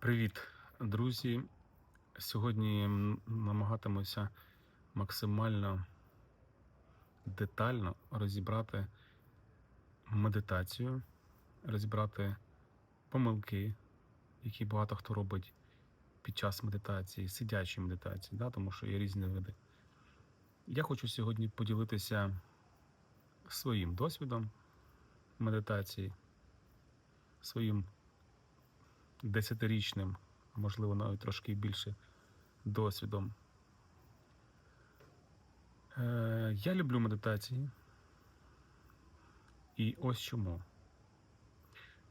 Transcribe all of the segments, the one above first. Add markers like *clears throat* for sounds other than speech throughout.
Привіт, друзі. Сьогодні намагатимуся максимально детально розібрати медитацію, розібрати помилки, які багато хто робить під час медитації, сидячої медитації, да, тому що є різні види. Я хочу сьогодні поділитися своїм досвідом медитації, своїм десятирічним, можливо навіть трошки більше досвідом. Е, я люблю медитації. І ось чому.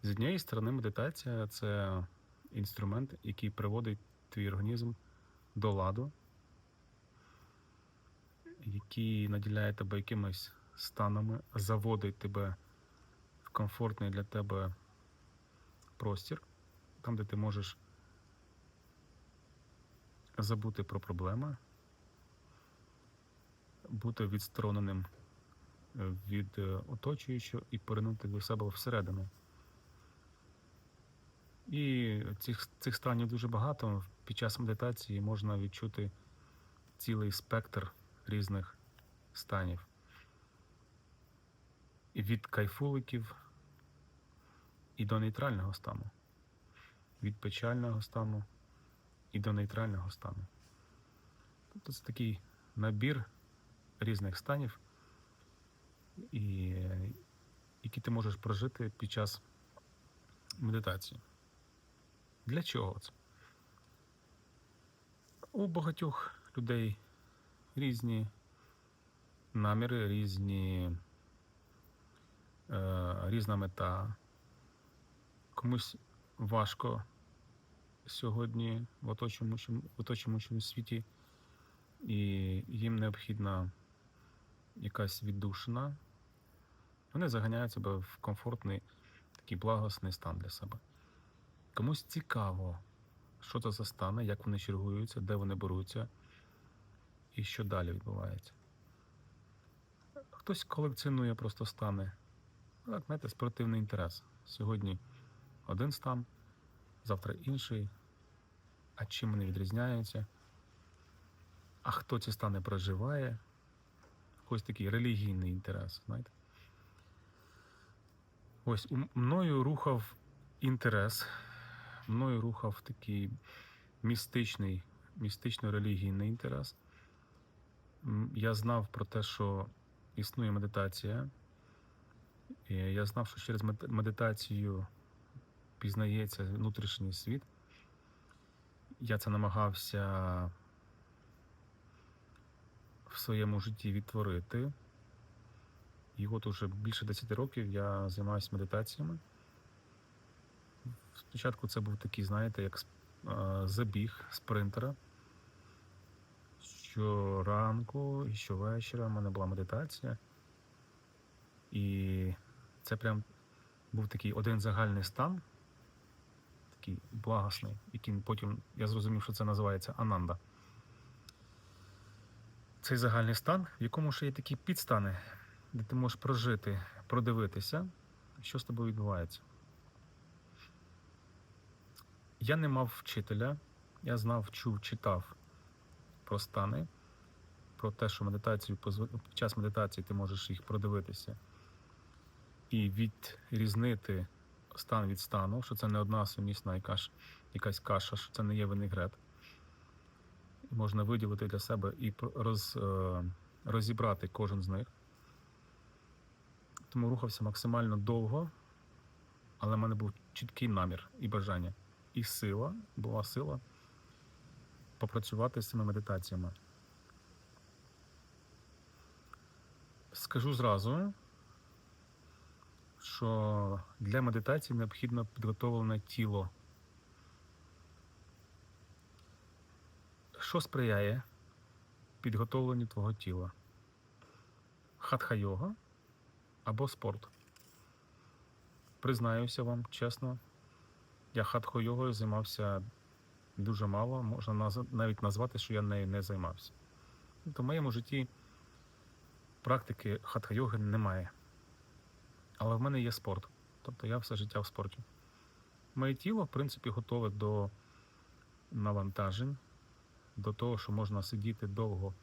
З однієї сторони, медитація це інструмент, який приводить твій організм до ладу, який наділяє тебе якимись станами, заводить тебе в комфортний для тебе простір там, де ти можеш забути про проблеми, бути відстороненим е, від е, оточуючого і поринути до себе всередину. І цих, цих станів дуже багато. Під час медитації можна відчути цілий спектр різних станів. І від кайфуликів і до нейтрального стану від печального стану і до нейтрального стану. Тобто це такий набір різних станів, і, які ти можеш прожити під час медитації. Для чого це? У багатьох людей різні наміри, різні, е, різна мета. Комусь важко сьогодні в оточуючому, світі, і їм необхідна якась віддушина. Вони заганяють себе в комфортний такий благосний стан для себе. Комусь цікаво, що це за стани, як вони чергуються, де вони беруться і що далі відбувається. Хтось колекціонує просто стани. Так, знаєте, спортивний інтерес. Сьогодні один стан, завтра інший. А чим вони відрізняються? А хто ці стани проживає? Ось такий релігійний інтерес, знаєте. Ось мною рухав інтерес, мною рухав такий містичний, містично-релігійний інтерес. Я знав про те, що існує медитація. Я знав, що через медитацію пізнається внутрішній світ. Я це намагався в своєму житті відтворити. І от уже більше 10 років я займаюся медитаціями. Спочатку це був такий, знаєте, як забіг спринтера. Щоранку і щовечора в мене була медитація. І це прям був такий один загальний стан, такий благосний, який потім я зрозумів, що це називається Ананда. Цей загальний стан, в якому ще є такі підстани, де ти можеш прожити, продивитися, що з тобою відбувається. Я не мав вчителя, я знав, чув, читав про стани, про те, що медитацію під час медитації ти можеш їх продивитися і відрізнити стан від стану, що це не одна сумісна якась, якась каша, що це не є винегрет. Можна виділити для себе і роз, е, розібрати кожен з них. Тому рухався максимально довго, але в мене був чіткий намір і бажання. І сила, була сила попрацювати з цими медитаціями. Скажу зразу, що для медитації необхідно підготовлене тіло. Що сприяє підготовленню твого тіла? Хатха-йога або спорт. Признаюся вам чесно, я хатхо-йогою займався дуже мало, можна навіть назвати, що я нею не займався. Тобто в моєму житті практики хатха-йоги немає. Але в мене є спорт. Тобто я все життя в спорті. Моє тіло, в принципі, готове до навантажень, до того, що можна сидіти довго,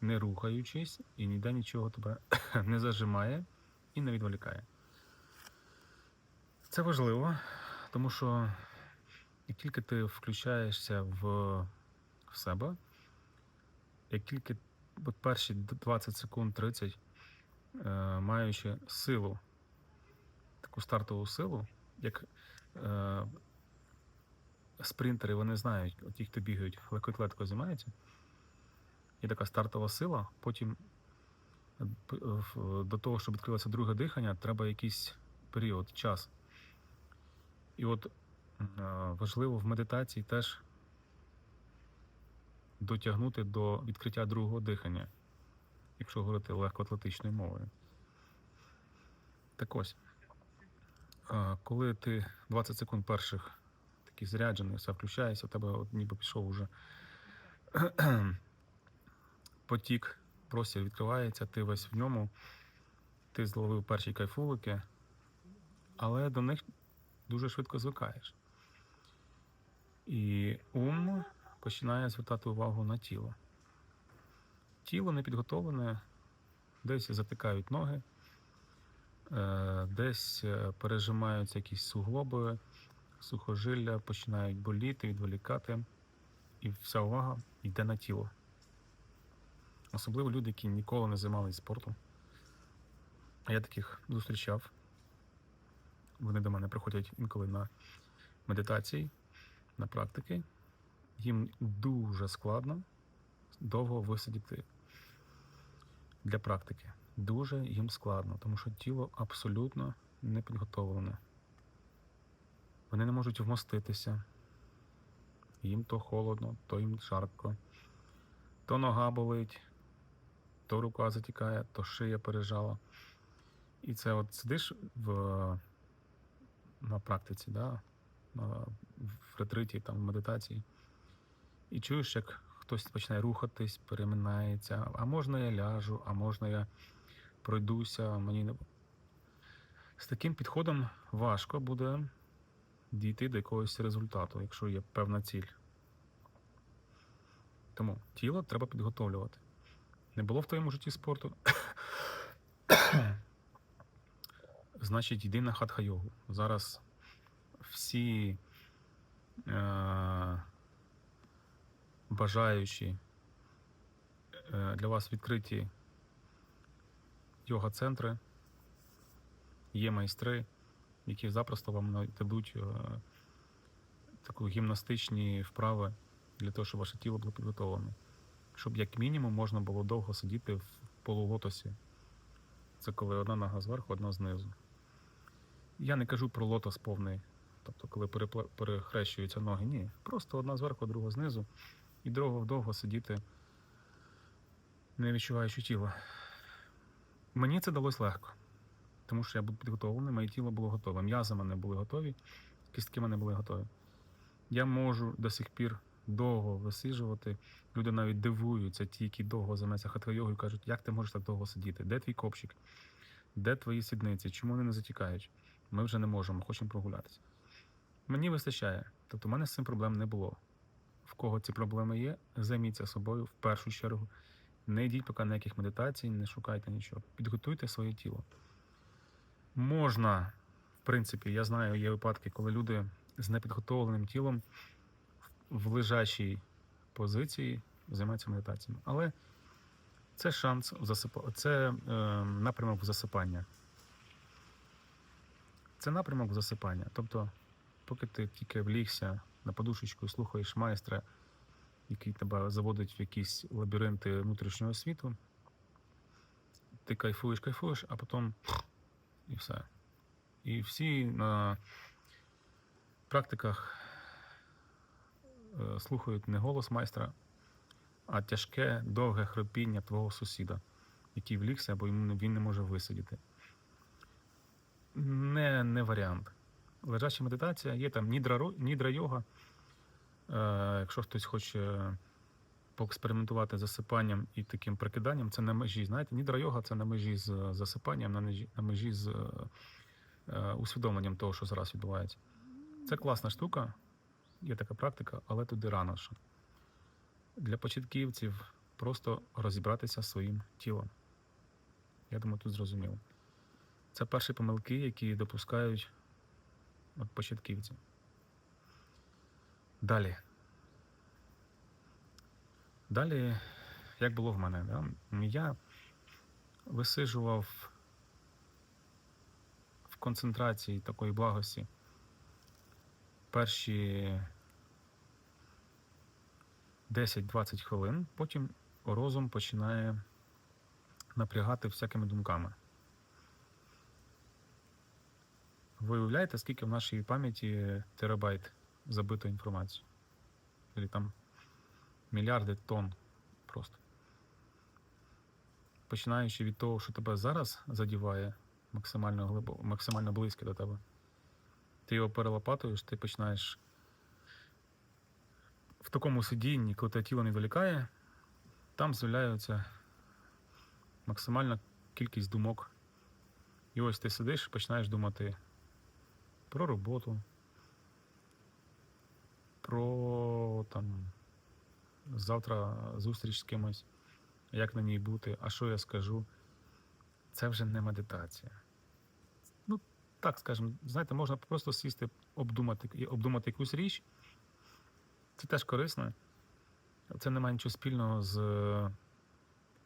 не рухаючись, і ніде нічого тебе *coughs* не зажимає і не відволікає. Це важливо, тому що як тільки ти включаєшся в, в себе, як тільки от перші 20 секунд 30, е, маючи силу, таку стартову силу, як е, спринтери, вони знають, ті, хто бігають, легкоатлетикою займаються, є така стартова сила, потім е, до того, щоб відкрилося друге дихання, треба якийсь період, час. І от е, важливо в медитації теж дотягнути до відкриття другого дихання, якщо говорити легкоатлетичною мовою. Так ось, коли ти 20 секунд перших такий заряджений, все включаєшся, у тебе от ніби пішов уже *clears throat* потік, простір відкривається, ти весь в ньому, ти зловив перші кайфулики, але до них дуже швидко звикаєш. І ум починає звертати увагу на тіло. Тіло не підготовлене, десь затикають ноги, десь е, пережимаються якісь суглоби, сухожилля починають боліти, відволікати, і вся увага йде на тіло. Особливо люди, які ніколи не займалися спортом. А я таких зустрічав. Вони до мене приходять інколи на медитації, на практики. Їм дуже складно довго висидіти для практики. Дуже їм складно, тому що тіло абсолютно не підготовлене. Вони не можуть вмоститися. Їм то холодно, то їм жарко, то нога болить, то рука затікає, то шия пережала. І це от сидиш в, на практиці, да? в ретриті, там, в медитації, і чуєш, як хтось починає рухатись, переминається, а можна я ляжу, а можна я пройдуся, мені не. З таким підходом важко буде дійти до якогось результату, якщо є певна ціль. Тому тіло треба підготовлювати. Не було в твоєму житті спорту. *coughs* Значить, йди на хатха-йогу. Зараз всі е- бажаючі е- для вас відкриті йога-центри, є майстри, які запросто вам навіть дадуть е- таку гімнастичні вправи для того, щоб ваше тіло було підготовлене. Щоб як мінімум можна було довго сидіти в полулотосі. Це коли одна нога зверху, одна знизу. Я не кажу про лотос повний, тобто коли перехрещуються ноги. Ні. Просто одна зверху, друга знизу. І довго-довго сидіти, не відчуваючи тіла. Мені це далось легко, тому що я був підготовлений, моє тіло було готове. М'язи мене були готові, кістки мене були готові. Я можу до сих пір довго висиджувати. Люди навіть дивуються, ті, які довго займаються хатха-йогою, кажуть, як ти можеш так довго сидіти? Де твій копчик? Де твої сідниці? Чому вони не затікають? Ми вже не можемо, хочемо прогулятися. Мені вистачає. Тобто, в мене з цим проблем не було. В кого ці проблеми є, займіться собою в першу чергу. Не йдіть поки на яких медитацій, не шукайте нічого. Підготуйте своє тіло. Можна, в принципі, я знаю, є випадки, коли люди з непідготовленим тілом в лежачій позиції займаються медитаціями. Але це шанс в засипа... це е, напрямок засипання. Це напрямок засипання. Тобто, поки ти тільки влігся на подушечку і слухаєш майстра, який тебе заводить в якісь лабіринти внутрішнього світу, ти кайфуєш, кайфуєш, а потім *sniffs* і все. І всі на практиках е, слухають не голос майстра, а тяжке, довге хрипіння твого сусіда, який влігся, бо він не може висидіти. Не, не варіант. Лежача медитація, є там нідра, нідра йога. Е, якщо хтось хоче поекспериментувати з засипанням і таким прикиданням, це на межі. Знаєте, нідра йога це на межі з засипанням, на межі, на межі з е, е, усвідомленням того, що зараз відбувається. Це класна штука, є така практика, але туди рано ще. Для початківців просто розібратися зі своїм тілом. Я думаю, тут зрозуміло. Це перші помилки, які допускають от, початківці. Далі. Далі, як було в мене, да? я висижував в концентрації такої благості перші 10-20 хвилин, потім розум починає напрягати всякими думками. Ви уявляєте, скільки в нашій пам'яті терабайт забито інформації? Или там мільярди тонн просто. Починаючи від того, що тебе зараз задіває максимально глибоко, максимально близько до тебе. Ти його перелопатуєш, ти починаєш в такому сидінні, коли тебе тіло не вилікає, там з'являється максимальна кількість думок. І ось ти сидиш, і починаєш думати про роботу, про там завтра зустріч з кимось, як на ній бути, а що я скажу. Це вже не медитація. Ну, так скажемо, знаєте, можна просто сісти, обдумати, і обдумати якусь річ. Це теж корисно. Це не має нічого спільного з е,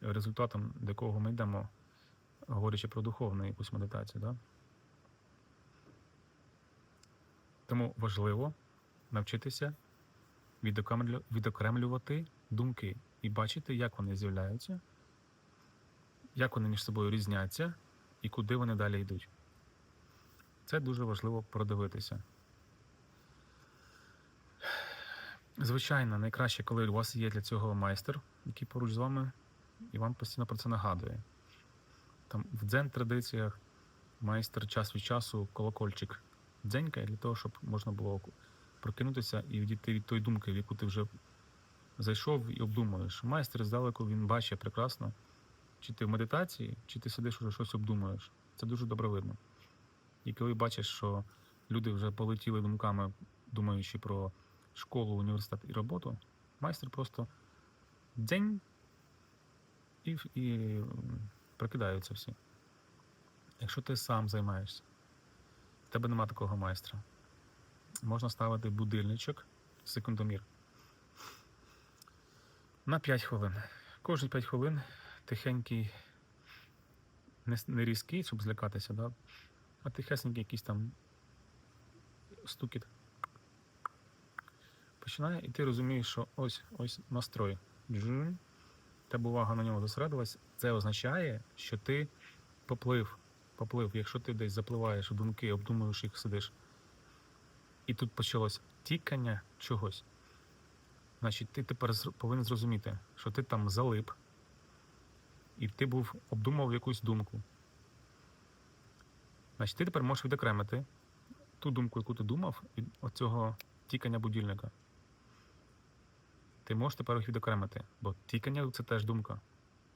результатом, до якого ми йдемо, говорячи про духовну якусь медитацію. Да? Тому важливо навчитися відокремлювати думки і бачити, як вони з'являються, як вони між собою різняться і куди вони далі йдуть. Це дуже важливо продивитися. Звичайно, найкраще, коли у вас є для цього майстер, який поруч з вами, і вам постійно про це нагадує. Там в дзен-традиціях майстер час від часу колокольчик дзенькає для того, щоб можна було прокинутися і відійти від тої думки, в яку ти вже зайшов і обдумуєш. Майстер здалеку він бачить прекрасно, чи ти в медитації, чи ти сидиш уже щось обдумуєш. Це дуже добре видно. І коли бачиш, що люди вже полетіли думками, думаючи про школу, університет і роботу, майстер просто дзень і, і прокидаються всі. Якщо ти сам займаєшся, в тебе нема такого майстра. Можна ставити будильничок, секундомір. На 5 хвилин. Кожні 5 хвилин тихенький, не, різкий, щоб злякатися, да? а тихесенький якийсь там стукіт. Починає, і ти розумієш, що ось ось настрой. Джун. Тебе увага на нього зосередилась. Це означає, що ти поплив. Поплив. Якщо ти десь запливаєш у думки, обдумуєш їх, сидиш. І тут почалось тікання чогось. Значить, ти тепер повинен зрозуміти, що ти там залип, і ти був обдумав якусь думку. Значить, ти тепер можеш відокремити ту думку, яку ти думав, від оцього тікання будильника. Ти можеш тепер їх відокремити, бо тікання це теж думка.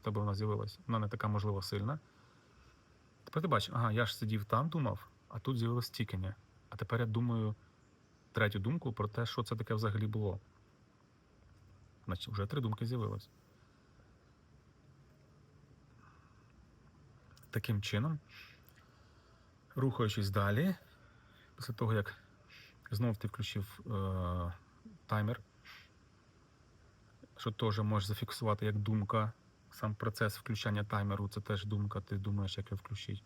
Тебе вона з'явилась. Вона не така, можливо, сильна. Тепер ти бачиш, ага, я ж сидів там, думав, а тут з'явилось тікання. А тепер я думаю третю думку про те, що це таке взагалі було. Значить, вже три думки з'явилось. Таким чином, рухаючись далі, після того, як знов ти включив е, таймер, що теж можеш зафіксувати як думка. Сам процес включання таймеру це теж думка, ти думаєш, як його включити.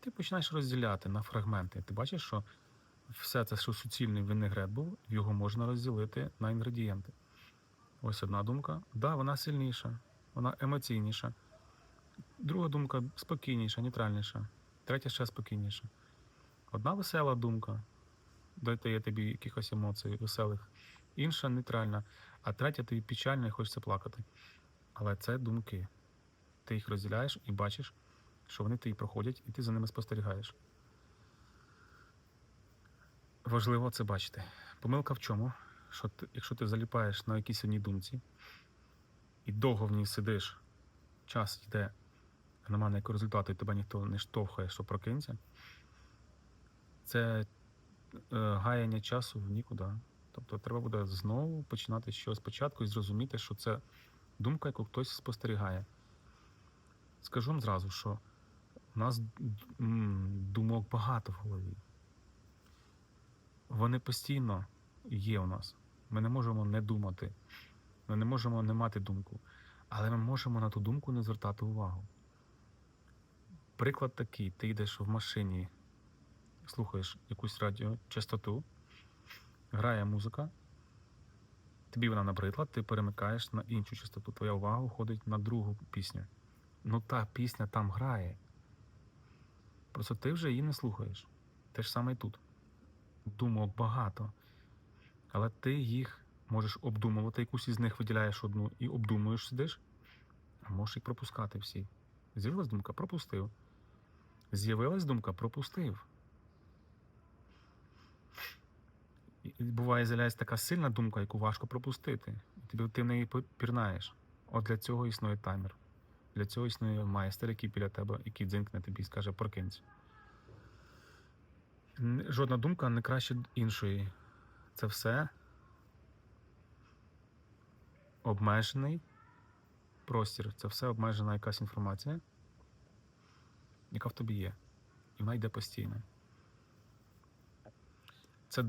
Ти починаєш розділяти на фрагменти. Ти бачиш, що все це, що суцільний винегрет був, його можна розділити на інгредієнти. Ось одна думка. Да, вона сильніша, вона емоційніша. Друга думка спокійніша, нейтральніша. Третя ще спокійніша. Одна весела думка, дає тобі якихось емоцій веселих, інша нейтральна, а третя тобі печальна і хочеться плакати. Але це думки. Ти їх розділяєш і бачиш, що вони тобі проходять, і ти за ними спостерігаєш. Важливо це бачити. Помилка в чому? Що ти, якщо ти заліпаєш на якійсь одній думці і довго в ній сидиш, час йде, а немає ніякого результату, і тебе ніхто не штовхає, що прокинься, це гаяння часу в нікуди. Тобто треба буде знову починати щось спочатку і зрозуміти, що це думка, яку хтось спостерігає. Скажу вам зразу, що у нас думок багато в голові. Вони постійно є у нас. Ми не можемо не думати, ми не можемо не мати думку, але ми можемо на ту думку не звертати увагу. Приклад такий: ти йдеш в машині, слухаєш якусь радіочастоту, грає музика, тобі вона набридла, ти перемикаєш на іншу частоту, твоя увага уходить на другу пісню. Ну та пісня там грає. Просто ти вже її не слухаєш. Те ж саме і тут. Думок багато. Але ти їх можеш обдумувати, якусь із них виділяєш одну і обдумуєш, сидиш, а можеш їх пропускати всі. З'явилась думка, пропустив. З'явилась думка, пропустив. І буває, з'являється така сильна думка, яку важко пропустити. І ти, ти в неї пірнаєш. От для цього існує таймер. Для цього існує майстер, який біля тебе, який дзинкне тобі і скаже прокинься. Жодна думка не краще іншої. Це все обмежений простір, це все обмежена якась інформація, яка в тобі є. І вона йде постійно. Це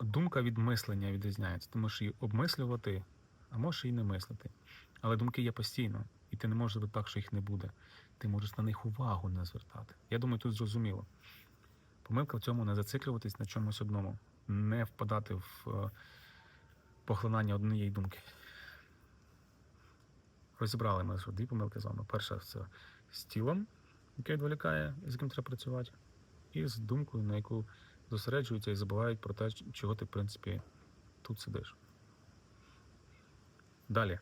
думка від мислення відрізняється. Ти можеш її обмислювати, а можеш і не мислити. Але думки є постійно, і ти не можеш зробити так, що їх не буде. Ти можеш на них увагу не звертати. Я думаю, тут зрозуміло. Помилка в цьому не зациклюватись на чомусь одному, не впадати в е, поглинання однієї думки. Розібрали ми дві помилки з вами. Перша це з тілом, яке відволікає, з яким треба працювати, і з думкою, на яку зосереджуються і забувають про те, чого ти, в принципі, тут сидиш. Далі.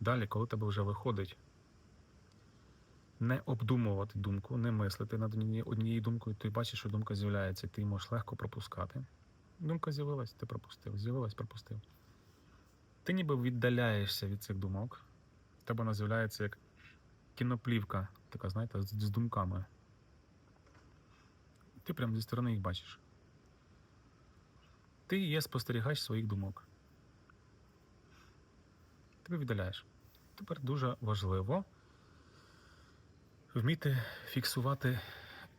Далі, коли тебе вже виходить не обдумувати думку, не мислити над однією- думкою, ти бачиш, що думка з'являється, ти можеш легко пропускати. Думка з'явилась, ти пропустив. З'явилась, пропустив. Ти ніби віддаляєшся від цих думок. В тебе вона з'являється як кіноплівка, така, знаєте, з, з думками. Ти прямо зі сторони їх бачиш. Ти є спостерігач своїх думок. Тебе віддаляєш. Тепер дуже важливо вміти фіксувати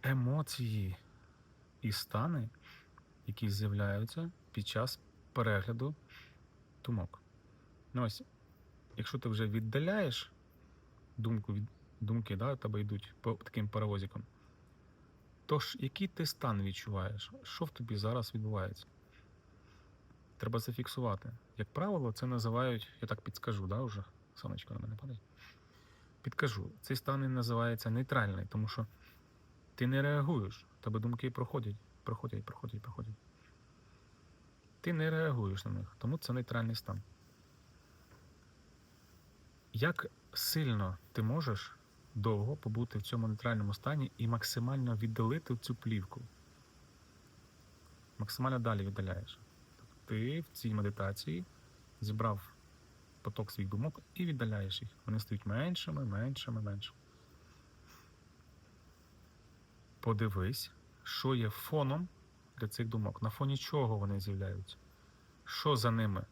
емоції і стани, які з'являються під час перегляду думок. Ну ось, якщо ти вже віддаляєш думку від думки, да, тебе йдуть по таким паровозиком, то ж який ти стан відчуваєш? Що в тобі зараз відбувається? Треба зафіксувати. Як правило, це називають, я так підскажу, да, вже сонечко на мене падає. Підкажу, цей стан називається нейтральний, тому що ти не реагуєш, тебе думки проходять, проходять, проходять, проходять. Ти не реагуєш на них, тому це нейтральний стан. Як сильно ти можеш довго побути в цьому нейтральному стані і максимально віддалити цю плівку? Максимально далі віддаляєш. Ти в цій медитації зібрав поток своїх думок і віддаляєш їх. Вони стають меншими, меншими, меншими. Подивись, що є фоном для цих думок. На фоні чого вони з'являються? Що за ними?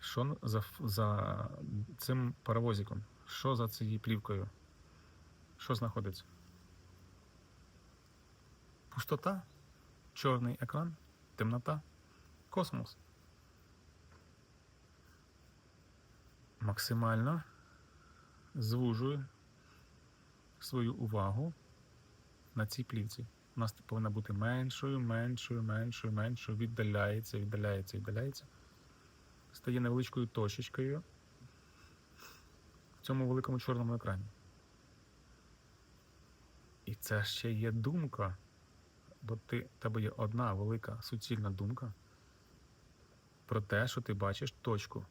Що за, за цим паровозиком? Що за цією плівкою? Що знаходиться? Пустота, чорний екран, темнота, космос. Максимально звужую свою увагу на цій плівці. У нас повинна бути меншою, меншою, меншою, меншою, віддаляється, віддаляється, віддаляється. Стає невеличкою точечкою в цьому великому чорному екрані. І це ще є думка, бо ти, тебе є одна велика суцільна думка про те, що ти бачиш точку,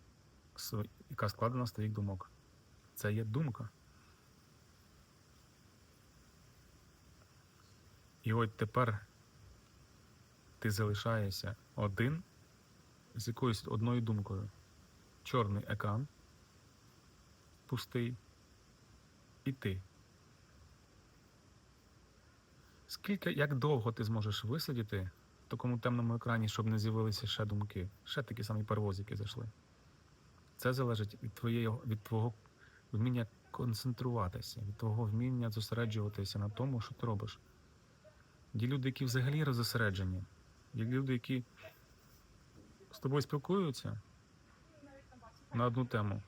яка складена з твоїх думок. Це є думка. І от тепер ти залишаєшся один з якоюсь одною думкою. Чорний екран, пустий, і ти. Скільки, як довго ти зможеш висидіти в такому темному екрані, щоб не з'явилися ще думки, ще такі самі паровозики зайшли? Це залежить від твоєї, від твого вміння концентруватися, від твого вміння зосереджуватися на тому, що ти робиш. Є люди, які взагалі розосереджені. Є люди, які з тобою спілкуються на одну тему,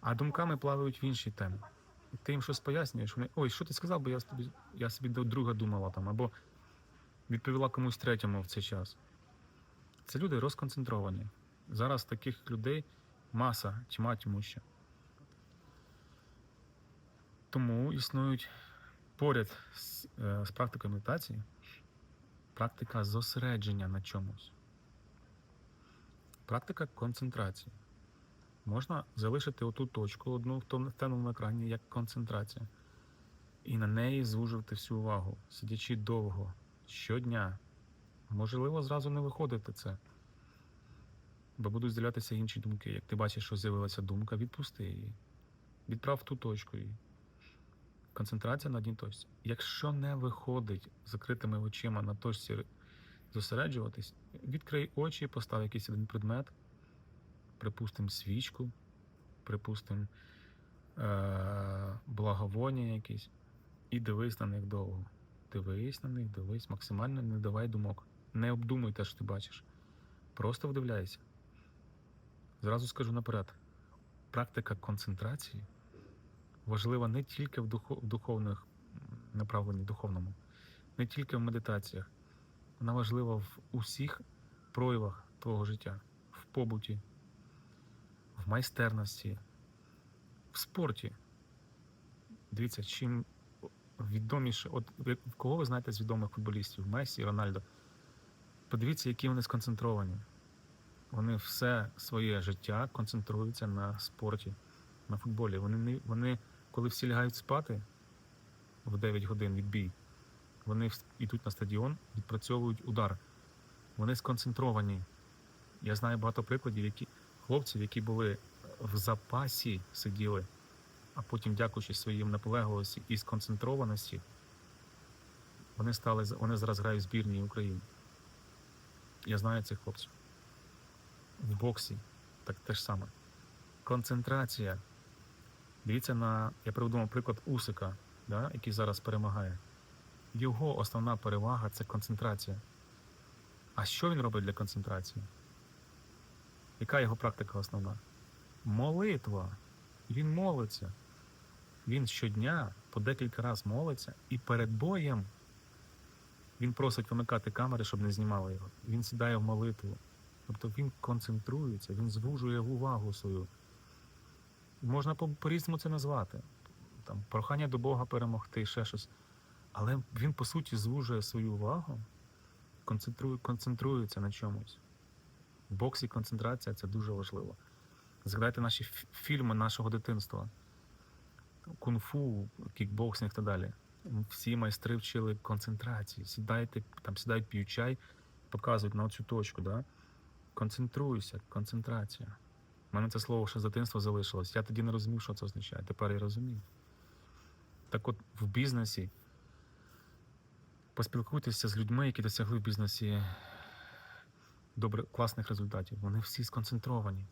а думками плавають в інші теми. І ти їм щось пояснюєш, вони, ой, що ти сказав, бо я собі, я собі до друга думала там, або відповіла комусь третьому в цей час. Це люди розконцентровані. Зараз таких людей маса, тьма тьмуща. Тому існують поряд з, е, з практикою медитації практика зосередження на чомусь. Практика концентрації. Можна залишити оту точку одну в темному екрані як концентрація. І на неї звужувати всю увагу, сидячи довго, щодня. Можливо, зразу не виходити це. Бо будуть з'являтися інші думки. Як ти бачиш, що з'явилася думка, відпусти її. Відправ ту точку її. Концентрація на одній точці. Якщо не виходить закритими очима на точці зосереджуватись, відкрий очі, постав якийсь один предмет, припустимо, свічку, припустимо, е- благовоння якісь, і дивись на них довго. Дивись на них, дивись, максимально не давай думок. Не обдумуй те, що ти бачиш. Просто вдивляйся. Зразу скажу наперед: практика концентрації важлива не тільки в, духов, в духовних направленні, духовному, не тільки в медитаціях. Вона важлива в усіх проявах твого життя, в побуті, в майстерності, в спорті. Дивіться, чим відоміше, от кого ви знаєте з відомих футболістів? Месі, Рональдо. Подивіться, які вони сконцентровані. Вони все своє життя концентруються на спорті, на футболі. Вони, не, вони коли всі лягають спати в 9 годин відбій, вони йдуть на стадіон, відпрацьовують удар. Вони сконцентровані. Я знаю багато прикладів, які хлопців, які були в запасі, сиділи, а потім, дякуючи своїм наполегливості і сконцентрованості, вони стали вони зараз грають в збірній України. Я знаю цих хлопців. В боксі так те ж саме. Концентрація. Дивіться на, я приведу приклад Усика, да, який зараз перемагає. Його основна перевага це концентрація. А що він робить для концентрації? Яка його практика основна? Молитва. Він молиться. Він щодня по декілька разів молиться і перед боєм він просить вимикати камери, щоб не знімали його. Він сідає в молитву. Тобто він концентрується, він звужує увагу свою. Можна по- по-різному це назвати. Там, прохання до Бога перемогти, ще щось. Але він, по суті, звужує свою увагу, концентрує, концентрується на чомусь. В боксі концентрація це дуже важливо. Згадайте наші фільми нашого дитинства. Кунг-фу, кікбоксинг і так далі. Всі майстри вчили концентрації. Сідайте, там сідають, п'ють чай, показують на цю точку. Да? Концентруйся, концентрація. У мене це слово ще з дитинства залишилось. Я тоді не розумів, що це означає. Тепер я розумію. Так от в бізнесі поспілкуйтеся з людьми, які досягли в бізнесі добре, класних результатів. Вони всі сконцентровані.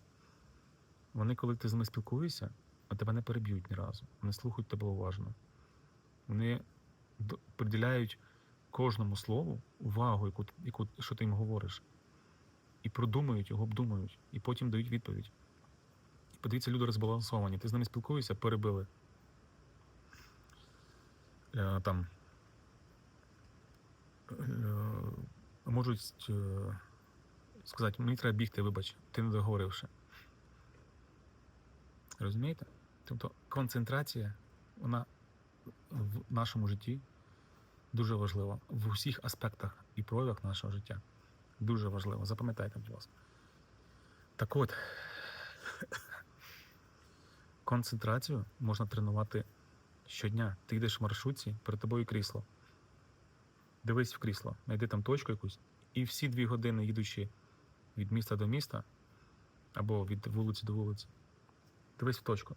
Вони, коли ти з ними спілкуєшся, а тебе не переб'ють ні разу. Вони слухають тебе уважно. Вони приділяють кожному слову увагу, яку, яку, що ти їм говориш. І продумують його, обдумують, і потім дають відповідь. Подивіться, люди розбалансовані. Ти з ними спілкуєшся, перебили. Е, там е, можуть е, сказати, мені треба бігти, вибач, ти не договоривши. Розумієте? Тобто концентрація, вона в нашому житті дуже важлива в усіх аспектах і проявах нашого життя. Дуже важливо. Запам'ятайте, будь ласка. Так от, концентрацію можна тренувати щодня. Ти йдеш в маршрутці, перед тобою крісло. Дивись в крісло, знайди там точку якусь, і всі дві години, їдучи від міста до міста або від вулиці до вулиці, дивись в точку.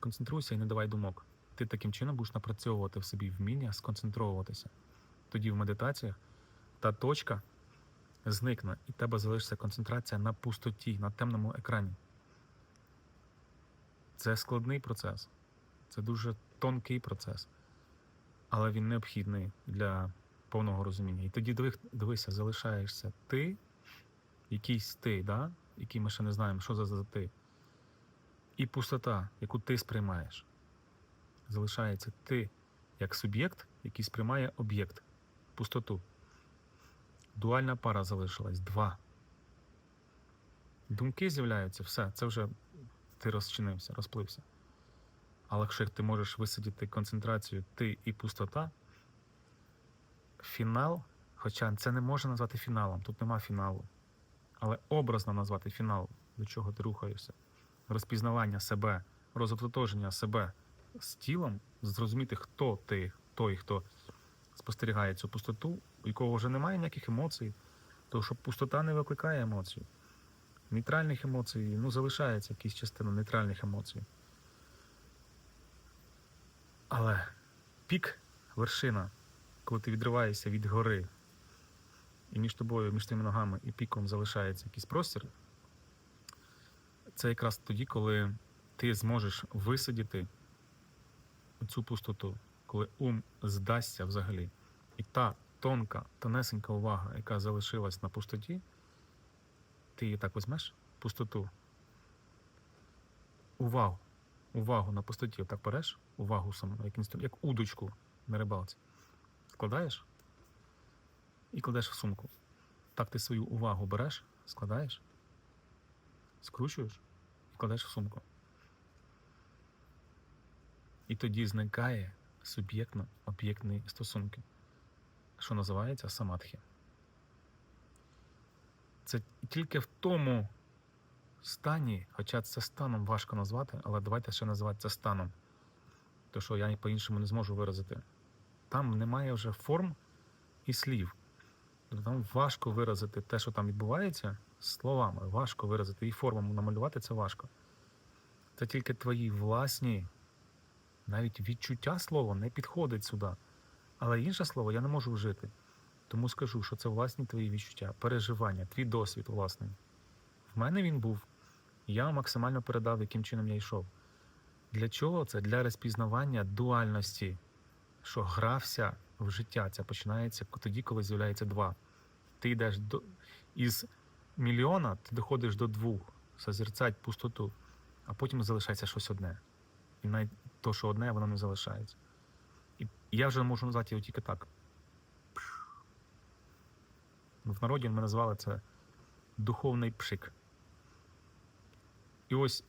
Концентруйся і не давай думок. ти таким чином будеш напрацьовувати в собі вміння сконцентровуватися. Тоді в медитаціях та точка зникне, і в тебе залишиться концентрація на пустоті, на темному екрані. Це складний процес, це дуже тонкий процес, але він необхідний для повного розуміння. І тоді диви- дивися, залишаєшся ти, якийсь ти, да? який ми ще не знаємо, що за, за ти, і пустота, яку ти сприймаєш. Залишається ти як суб'єкт, який сприймає об'єкт, пустоту. Дуальна пара залишилась два. Думки з'являються, все, це вже ти розчинився, розплився. Але якщо ти можеш висадити концентрацію ти і пустота, фінал, хоча це не можна назвати фіналом, тут нема фіналу. Але образно назвати фінал, до чого ти рухаєшся, розпізнавання себе, розототоження себе з тілом, зрозуміти, хто ти, той, хто спостерігає цю пустоту, у якого вже немає ніяких емоцій, тому що пустота не викликає емоцій. Нейтральних емоцій, ну, залишається якась частина нейтральних емоцій. Але пік, вершина, коли ти відриваєшся від гори, і між тобою, між тими ногами і піком залишається якийсь простір, це якраз тоді, коли ти зможеш висадити цю пустоту, коли ум здасться взагалі. І та тонка, тонесенька увага, яка залишилась на пустоті, ти її так візьмеш, пустоту. Увагу. Увагу на пустоті отак береш, увагу саму, як як удочку на рибалці. Складаєш і кладеш в сумку. Так ти свою увагу береш, складаєш, скручуєш і кладеш в сумку. І тоді зникає суб'єктно-об'єктні стосунки, що називається самадхі. Це тільки в тому стані, хоча це станом важко назвати, але давайте ще називати це станом. То що я по-іншому не зможу виразити. Там немає вже форм і слів. Тобто Там важко виразити те, що там відбувається, словами. Важко виразити і формами намалювати це важко. Це тільки твої власні, навіть відчуття слова не підходить сюди. Але інше слово я не можу вжити. Тому скажу, що це власні твої відчуття, переживання, твій досвід власний. В мене він був, я максимально передав, яким чином я йшов. Для чого це? Для розпізнавання дуальності, що грався в життя. Це починається тоді, коли з'являється два. Ти йдеш до... із мільйона, ти доходиш до двох, созерцать пустоту, а потім залишається щось одне. І навіть то, що одне, воно не залишається. І я вже можу назвати його тільки так. В народі ми назвали це духовний пшик. І ось,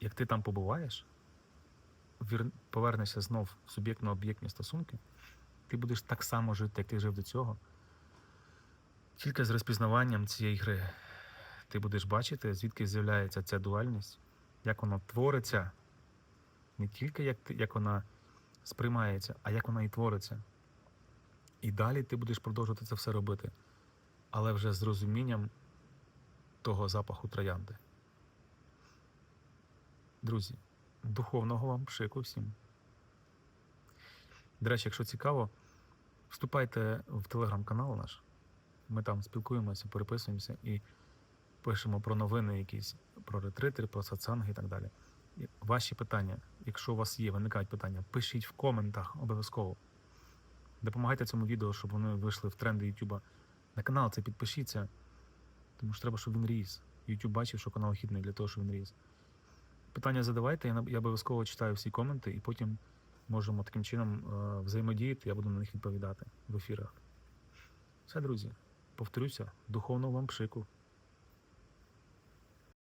як ти там побуваєш, повернешся знов в суб'єктно-об'єктні стосунки, ти будеш так само жити, як ти жив до цього. Тільки з розпізнаванням цієї гри ти будеш бачити, звідки з'являється ця дуальність, як вона твориться, не тільки як, як вона сприймається, а як вона і твориться. І далі ти будеш продовжувати це все робити, але вже з розумінням того запаху троянди. Друзі, духовного вам пшику всім. До речі, якщо цікаво, вступайте в телеграм-канал наш. Ми там спілкуємося, переписуємося і пишемо про новини якісь, про ретрити, про сатсанги і так далі. Ваші питання, якщо у вас є, виникають питання, пишіть в коментах обов'язково. Допомагайте цьому відео, щоб вони вийшли в тренди Ютуба. На канал це підпишіться, тому що треба, щоб він ріс. Ютуб бачив, що канал хідний для того, щоб він ріс. Питання задавайте, я, обов'язково читаю всі коменти і потім можемо таким чином е, взаємодіяти, я буду на них відповідати в ефірах. Все, друзі, повторюся, духовного вам пшику.